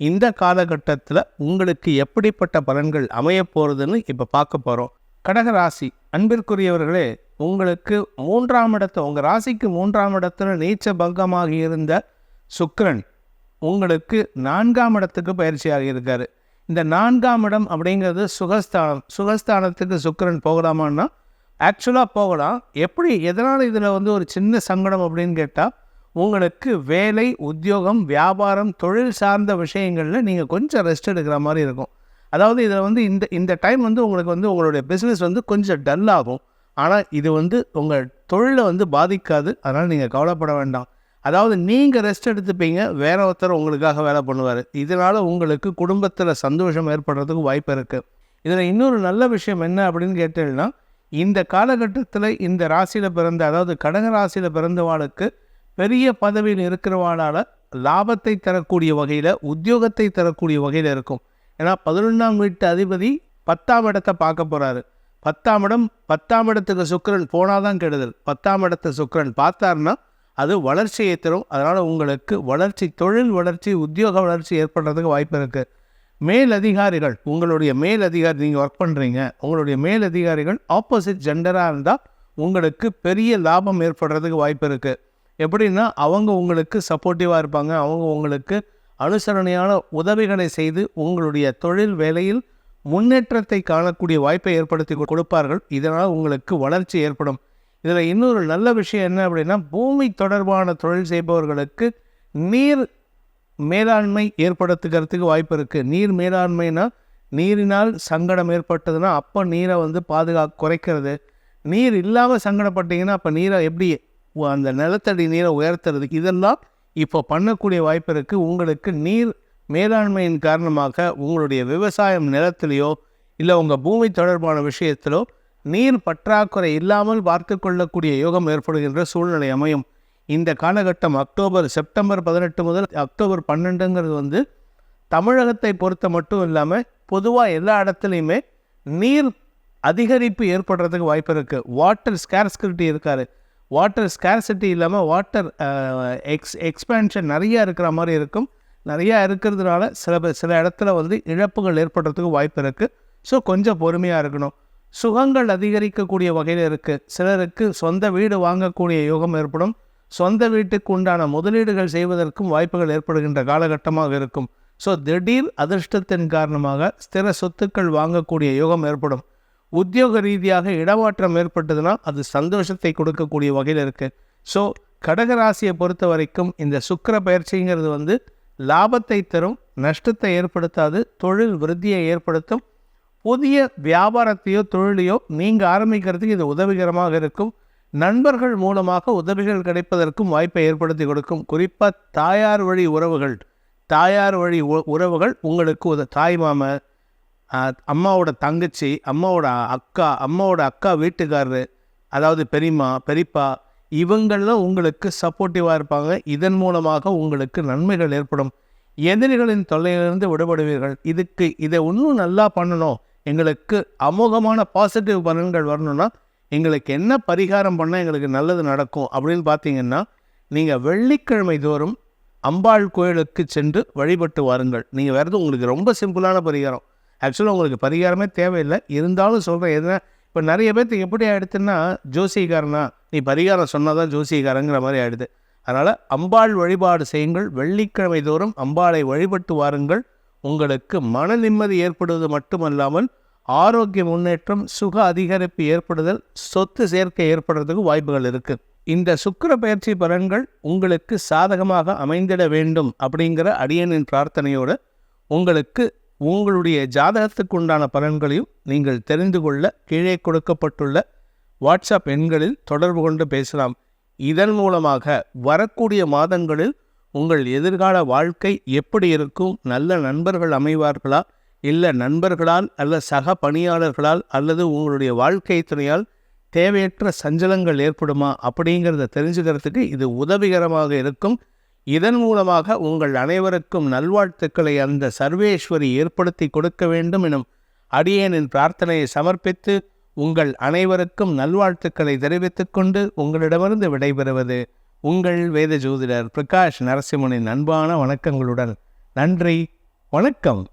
இந்த காலகட்டத்தில் உங்களுக்கு எப்படிப்பட்ட பலன்கள் அமைய போகிறதுன்னு இப்போ பார்க்க போகிறோம் கடக ராசி அன்பிற்குரியவர்களே உங்களுக்கு மூன்றாம் இடத்தை உங்கள் ராசிக்கு மூன்றாம் இடத்துல நீச்ச பங்கமாக இருந்த சுக்கரன் உங்களுக்கு நான்காம் இடத்துக்கு பயிற்சியாக இருக்கார். இந்த நான்காம் இடம் அப்படிங்கிறது சுகஸ்தானம் சுகஸ்தானத்துக்கு சுக்கரன் போகலாமான்னா ஆக்சுவலாக போகலாம். எப்படி எதனால் இதில் வந்து ஒரு சின்ன சங்கடம் அப்படின்னு கேட்டால் உங்களுக்கு வேலை உத்தியோகம் வியாபாரம் தொழில் சார்ந்த விஷயங்களில் நீங்கள் கொஞ்சம் ரெஸ்ட் எடுக்கிற மாதிரி இருக்கும். அதாவது இதில் வந்து இந்த இந்த டைம் வந்து உங்களுக்கு வந்து உங்களுடைய பிஸ்னஸ் வந்து கொஞ்சம் டல் ஆகும். ஆனால் இது வந்து உங்கள் தொழிலை வந்து பாதிக்காது. அதனால் நீங்கள் கவலைப்பட வேண்டாம். அதாவது நீங்கள் ரெஸ்ட் எடுத்துப்பீங்க வேற ஒருத்தர் உங்களுக்காக வேலை பண்ணுவார். இதனால் உங்களுக்கு குடும்பத்தில் சந்தோஷம் ஏற்படுறதுக்கு வாய்ப்பு இருக்குது இதில் இன்னொரு நல்ல விஷயம் என்ன அப்படின்னு கேட்டீங்கன்னா இந்த காலகட்டத்தில் இந்த ராசியில் பிறந்த அதாவது கடக ராசியில் பிறந்தவாளுக்கு பெரிய பதவியில் இருக்கிறவாளால் லாபத்தை தரக்கூடிய வகையில் உத்தியோகத்தை தரக்கூடிய வகையில் இருக்கும். ஏன்னா பதினொன்றாம் வீட்டு அதிபதி பத்தாம் இடத்தை பார்க்க போகிறாரு பத்தாம் இடம் பத்தாம் இடத்துக்கு சுக்கரன் போனால் தான் கெடுதல். பத்தாம் இடத்தை சுக்கிரன் பார்த்தாருன்னா அது வளர்ச்சியை தரும். அதனால் உங்களுக்கு வளர்ச்சி தொழில் வளர்ச்சி உத்தியோக வளர்ச்சி ஏற்படுறதுக்கு வாய்ப்பு இருக்குது மேல் அதிகாரிகள் உங்களுடைய மேல் அதிகாரி நீங்கள் ஒர்க் பண்ணுறீங்க உங்களுடைய மேல் அதிகாரிகள் ஆப்போசிட் ஜெண்டராக இருந்தால் உங்களுக்கு பெரிய லாபம் ஏற்படுறதுக்கு வாய்ப்பு இருக்குது எப்படின்னா அவங்க உங்களுக்கு சப்போர்ட்டிவாக இருப்பாங்க. அவங்க உங்களுக்கு அனுசரணையான உதவிகளை செய்து உங்களுடைய தொழில் வேலையில் முன்னேற்றத்தை காணக்கூடிய வாய்ப்பை ஏற்படுத்தி கொ- கொடுப்பார்கள். இதனால் உங்களுக்கு வளர்ச்சி ஏற்படும். இதில் இன்னொரு நல்ல விஷயம் என்ன அப்படின்னா பூமி தொடர்பான தொழில் செய்பவர்களுக்கு நீர் மேலாண்மை ஏற்படுத்துக்கிறதுக்கு வாய்ப்பு இருக்குது நீர் மேலாண்மைனா நீரினால் சங்கடம் ஏற்பட்டதுன்னா அப்போ நீரை வந்து பாதுகா குறைக்கிறது. நீர் இல்லாமல் சங்கடப்பட்டீங்கன்னா அப்போ நீரை எப்படி அந்த நிலத்தடி நீரை உயர்த்துறதுக்கு இதெல்லாம் இப்போ பண்ணக்கூடிய வாய்ப்பு இருக்குது உங்களுக்கு நீர் மேலாண்மையின் காரணமாக உங்களுடைய விவசாயம் நிலத்திலேயோ இல்லை உங்கள் பூமி தொடர்பான விஷயத்திலோ நீர் பற்றாக்குறை இல்லாமல் பார்த்து கொள்ளக்கூடிய யோகம் ஏற்படுகின்ற சூழ்நிலை அமையும். இந்த காலகட்டம் அக்டோபர் செப்டம்பர் பதினெட்டு முதல் அக்டோபர் பன்னெண்டுங்கிறது வந்து தமிழகத்தை பொறுத்த மட்டும் இல்லாமல் பொதுவாக எல்லா இடத்துலையுமே நீர் அதிகரிப்பு ஏற்படுறதுக்கு வாய்ப்பு இருக்குது வாட்டர் ஸ்கேர்ஸ்கிரிட்டி இருக்காரு. வாட்டர் ஸ்கேர்சிட்டி இல்லாமல் வாட்டர் எக்ஸ் எக்ஸ்பேன்ஷன் நிறையா இருக்கிற மாதிரி இருக்கும். நிறையா இருக்கிறதுனால சில சில இடத்துல வந்து இழப்புகள் ஏற்படுறதுக்கு வாய்ப்பு இருக்குது ஸோ கொஞ்சம் பொறுமையாக இருக்கணும். சுகங்கள் அதிகரிக்கக்கூடிய வகையில் இருக்குது சிலருக்கு சொந்த வீடு வாங்கக்கூடிய யோகம் ஏற்படும். சொந்த வீட்டுக்கு உண்டான முதலீடுகள் செய்வதற்கும் வாய்ப்புகள் ஏற்படுகின்ற காலகட்டமாக இருக்கும். ஸோ திடீர் அதிர்ஷ்டத்தின் காரணமாக ஸ்திர சொத்துக்கள் வாங்கக்கூடிய யோகம் ஏற்படும். உத்தியோக ரீதியாக இடமாற்றம் ஏற்பட்டதுன்னா அது சந்தோஷத்தை கொடுக்கக்கூடிய வகையில் இருக்குது ஸோ கடகராசியை பொறுத்த வரைக்கும் இந்த சுக்கிர பயிற்சிங்கிறது வந்து லாபத்தை தரும் நஷ்டத்தை ஏற்படுத்தாது தொழில் விருத்தியை ஏற்படுத்தும் புதிய வியாபாரத்தையோ தொழிலையோ நீங்கள் ஆரம்பிக்கிறதுக்கு இது உதவிகரமாக இருக்கும். நண்பர்கள் மூலமாக உதவிகள் கிடைப்பதற்கும் வாய்ப்பை ஏற்படுத்தி கொடுக்கும். குறிப்பாக தாயார் வழி உறவுகள். தாயார் வழி உ- உறவுகள் உங்களுக்கு உத தாய் மாம அம்மாவோட தங்கச்சி அம்மாவோட அக்கா அம்மாவோட அக்கா வீட்டுக்காரரு அதாவது பெரியம்மா பெரியப்பா இவங்கள்லாம் உங்களுக்கு சப்போர்ட்டிவாக இருப்பாங்க. இதன் மூலமாக உங்களுக்கு நன்மைகள் ஏற்படும். எதிரிகளின் தொல்லையிலிருந்து விடுபடுவீர்கள். இதுக்கு இதை இன்னும் நல்லா பண்ணணும். எங்களுக்கு அமோகமான பாசிட்டிவ் பலன்கள் வரணும்னா எங்களுக்கு என்ன பரிகாரம் பண்ணால் எங்களுக்கு நல்லது நடக்கும் அப்படின்னு பார்த்தீங்கன்னா நீங்கள் வெள்ளிக்கிழமை தோறும் அம்பாள் கோயிலுக்கு சென்று வழிபட்டு வாருங்கள். நீங்கள் வேறு உங்களுக்கு ரொம்ப சிம்பிளான பரிகாரம். ஆக்சுவலாக உங்களுக்கு பரிகாரமே தேவையில்லை. இருந்தாலும் சொல்கிறேன் எதுனா இப்போ நிறைய பேர்த்துக்கு எப்படி ஆகிடுதுன்னா ஜோசிகாரனா நீ பரிகாரம் சொன்னால் தான் ஜோசியக்காரங்கிற மாதிரி ஆயிடுது. அதனால் அம்பாள் வழிபாடு செய்யுங்கள். வெள்ளிக்கிழமை தோறும் அம்பாளை வழிபட்டு வாருங்கள். உங்களுக்கு மன நிம்மதி ஏற்படுவது மட்டுமல்லாமல் ஆரோக்கிய முன்னேற்றம் சுக அதிகரிப்பு ஏற்படுதல் சொத்து சேர்க்கை ஏற்படுறதுக்கு வாய்ப்புகள் இருக்குது இந்த சுக்கிர பயிற்சி பலன்கள் உங்களுக்கு சாதகமாக அமைந்திட வேண்டும் அப்படிங்கிற அடியனின் பிரார்த்தனையோடு உங்களுக்கு உங்களுடைய ஜாதகத்துக்கு உண்டான பலன்களையும் நீங்கள் தெரிந்து கொள்ள கீழே கொடுக்கப்பட்டுள்ள வாட்ஸ்அப் எண்களில் தொடர்பு கொண்டு பேசலாம். இதன் மூலமாக வரக்கூடிய மாதங்களில் உங்கள் எதிர்கால வாழ்க்கை எப்படி இருக்கும்? நல்ல நண்பர்கள் அமைவார்களா? இல்லை நண்பர்களால் அல்ல சக பணியாளர்களால் அல்லது உங்களுடைய வாழ்க்கை துணையால் தேவையற்ற சஞ்சலங்கள் ஏற்படுமா? அப்படிங்கிறத தெரிஞ்சுக்கிறதுக்கு இது உதவிகரமாக இருக்கும். இதன் மூலமாக உங்கள் அனைவருக்கும் நல்வாழ்த்துக்களை அந்த சர்வேஸ்வரி ஏற்படுத்தி கொடுக்க வேண்டும் எனும் அடியேனின் பிரார்த்தனையை சமர்ப்பித்து உங்கள் அனைவருக்கும் நல்வாழ்த்துக்களை தெரிவித்துக் கொண்டு உங்களிடமிருந்து விடைபெறுவது உங்கள் வேத ஜோதிடர் பிரகாஷ் நரசிம்மனின் அன்பான வணக்கங்களுடன். நன்றி. வணக்கம்.